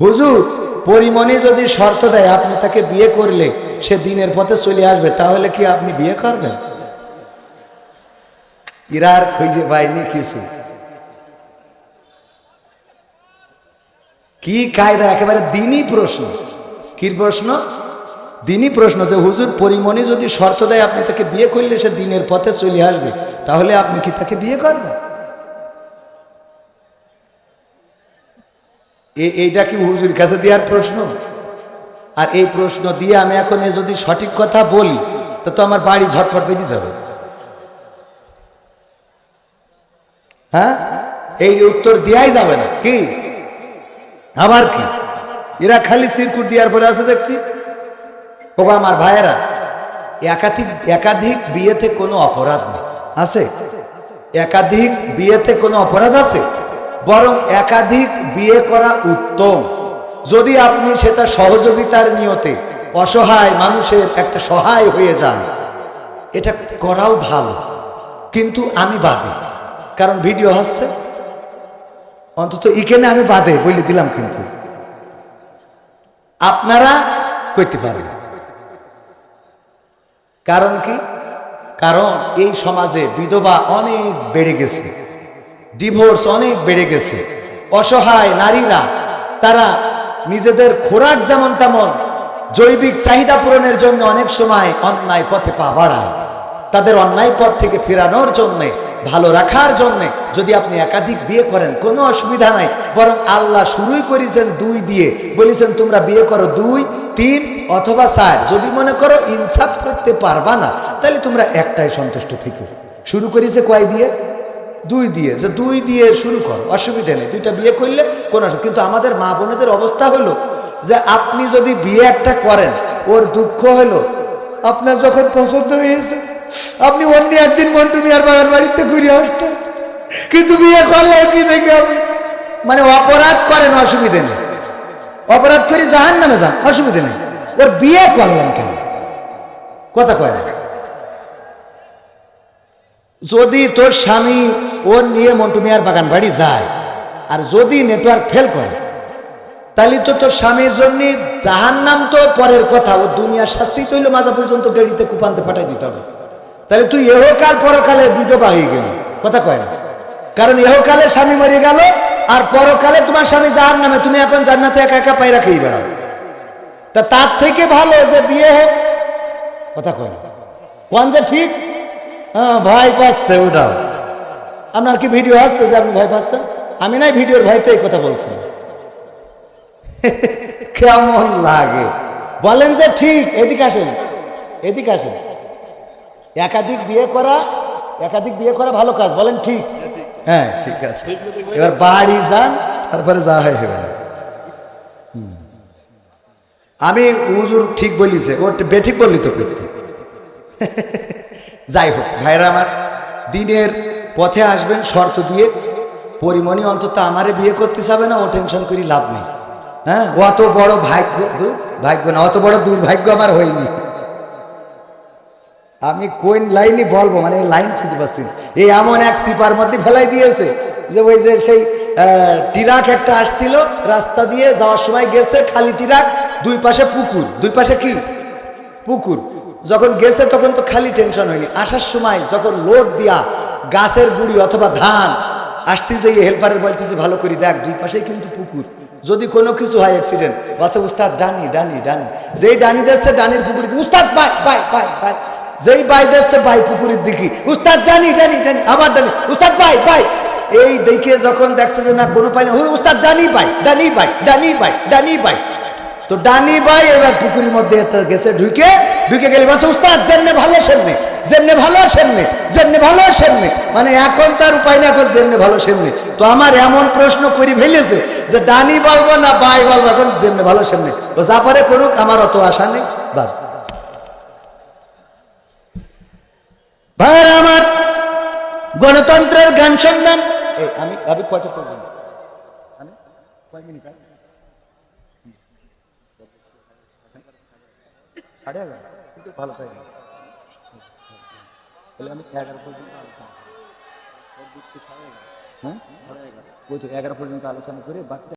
হুজুর, পরিমণি যদি শর্ত দেয় আপনি তাকে বিয়ে করলে সে দিনের পথে চলে আসবে, তাহলে কি আপনি বিয়ে করবেন? ইরার খুঁজে পায়নি কিছু। কি কায়দা? একেবারে দিনই প্রশ্ন। কি প্রশ্ন? দিনই প্রশ্ন যে, হুজুর, পরিমণি যদি শর্ত দেয় আপনি তাকে বিয়ে করলে সে দিনের পথে চলে আসবে, তাহলে আপনি কি তাকে বিয়ে করবেন? এইটা কি হুজুর কাছে দেওয়ার প্রশ্ন? আর এই প্রশ্ন দিয়ে আমি এখন এ যদি সঠিক কথা বলি, তো তো আমার বাড়ি ঝটফট বেরিয়ে যাবে। হ্যাঁ? এই উত্তর দেওয়াই যাবে না। কি? আবার কি? এরা খালি সিরকুট দেওয়ার পরে আছে দেখছি। ও আমার ভাইয়েরা, একাধিক একাধিক বিয়েতে কোনো অপরাধ নেই। আছে? একাধিক বিয়েতে কোনো অপরাধ আছে? বরং একাধিক বিয়ে করা উত্তম। যদি আপনি সেটা সহযোগিতার নিয়তে অসহায় মানুষের একটা সহায় হয়ে যান, এটা করাও ভালো। কিন্তু আমি বাদে। কারণ ভিডিও হচ্ছে অন্তত এখানে আমি বাদে, বলে দিলাম কিন্তু। আপনারা করতে পারেন। কারণ কি? কারণ এই সমাজে বিধবা অনেক বেড়ে গেছে। ডিভোর্স অনেক বেড়ে গেছে। অসহায় নারীরা, তারা নিজেদের খোরাক যেমন তেমন জৈবিক চাহিদা পূরণের জন্য অনেক সময় অন্যায় পথে পা বাড়ায়। তাদের অন্যায় পথ থেকে ফেরানোর জন্যে, ভালো রাখার জন্যে যদি আপনি একাধিক বিয়ে করেন, কোনো অসুবিধা নাই। বরং আল্লাহ শুরুই করেছেন দুই দিয়ে। বলেছেন, তোমরা বিয়ে করো দুই, তিন অথবা চার। যদি মনে করো ইনসাফ করতে পারবা না, তাহলে তোমরা একটাই সন্তুষ্ট থেকো। শুরু করেছে কয় দিয়ে? দুই দিয়ে, যে দুই দিয়ে শুরু করো, অসুবিধা নেই, দুইটা বিয়ে করলে কোনো কিন্তু আমাদের মা বোনেদের অবস্থা হলো যে আপনি যদি বিয়ে একটা করেন, ওর দুঃখ হলো, আপনার যখন পছন্দ হয়েছে, আপনি অন্য একদিন মন্টু মিয়ার বাগান বাড়িতে ঘুরে আসতেন। কিন্তু বিয়ে করলে কি দেখে আপনি মানে অপরাধ করেন, অসুবিধে নেই। অপরাধ করে জাহান নামে যান, অসুবিধে নেই। ওর বিয়ে করলেন কেন? কথা কয় না। যদি তোর স্বামী ওর নিয়ে মন্টু মিয়ার বাগান বাড়ি যায়। আর যদি নেটওয়ার্ক ফেল করে, তাহলে তো তোর স্বামীর জন্য জাহান নাম তো পরের কথা। ও দুনিয়ার শাস্তি তৈল মাজা পর্যন্ত গাড়িতে কুপান্তে পাঠাই দিতে হবে। তাহলে তুই এহকাল পরকালে বিধবা হয়ে গেলি। কথা কয় না। কারণ এহকালে স্বামী মরে গেল, আর পরকালে তোমার স্বামী জাহান নামে তুমি এখন জান্নাতে একা একা পায়রা খেয়ে বেড়াও। তা তার থেকে ভালো যে বিয়ে হোক, কথা কয় না। কোন যে ঠিক? হ্যাঁ ভাই পাচ্ছে ওটাও আপনার কি ভিডিও আসছে যে আপনি ভয় পাচ্ছেন? আমি নাই ভিডিওর ভয়তে এই কথা বলছি। কেমন লাগে? বলেন যে ঠিক এদিকে আসেন এদিকে আসেন। একাধিক বিয়ে করা একাধিক বিয়ে করা ভালো কাজ বলেন ঠিক। হ্যাঁ ঠিক আছে। এবার বাড়ি যান তারপরে যা হয় হবে। হুম। আমি হুজুর ঠিক বলিছে ও বেঠিক বললি তো যাই হোক ভাইরা আমার দিনের পথে আসবেন, শর্ত দিয়ে, পরিমণি অন্তত আমারে বিয়ে করতে যাবে না, ও টেনশন করি লাভ নেই। হ্যাঁ অত বড় ভাগ্য ভাগ্য না, অত বড় দুর্ভাগ্য আমার হয়নি। আমি কোন লাইনই বলব মানে লাইন খুঁজে পাচ্ছি এই এমন এক সিপার মধ্যে ফেলাই দিয়েছে যে ওই যে সেই টিরাক একটা আসছিল, রাস্তা দিয়ে যাওয়ার সময় গেছে খালি টিরাক, দুই পাশে পুকুর। দুই পাশে কি? পুকুর। যখন গেছে তখন তো খালি টেনশন হয়নি। আসার সময় যখন লোড দিয়া গাছের গুড়ি অথবা ধান, আসতে যে হেল্পারের বলতেছে ভালো করে, দেখ, দুই পাশেই কিন্তু পুকুর। যদি কোনো কিছু হয় অ্যাক্সিডেন্ট বাসে, উস্তাদ, ডানি ডানি ডানি। যেই ডানি দিচ্ছে, ডানির পুকুরে উস্তাদ, বাই বাই বাই বাই। যেই বাই দিচ্ছে, বাই পুকুরের দিকে, উস্তাদ, ডানি ডানি ডানি, আবার ডানি। উস্তাদ, বাই বাই। এই দেখে যখন দেখছে যে না, কোনো পাই না উস্তাদ, ডানি, বাই ডানি বাই ডানি বাই ডানি, বাই। তো ডানি, বাই, এবার পুকুরের মধ্যে গেছে, ঢুকে ঢুকে গেলে বাসে উস্তাদ, যেমনে ভালো, সেমনে। যেমনে ভালো, সেমনে। যেমনে ভালো, সেমনে। মানে এখন তার উপায় না, এখন যেমনে ভালো, সেমনে। তো আমার এমন প্রশ্ন করি ফেলেছে যে ডানি বলব না বাই বলব, এখন যেমনে ভালো, সেমনে। ও যা পারে করুক, আমার অত আশা নেই। ভাইয়ের আমার গণতন্ত্রের গান শুনবেন আমি আমি কয়টা পর্যন্ত আমি কয় এগারো পর্যন্ত আলোচনা হ্যাঁ? আলোচনা করে বাকিটা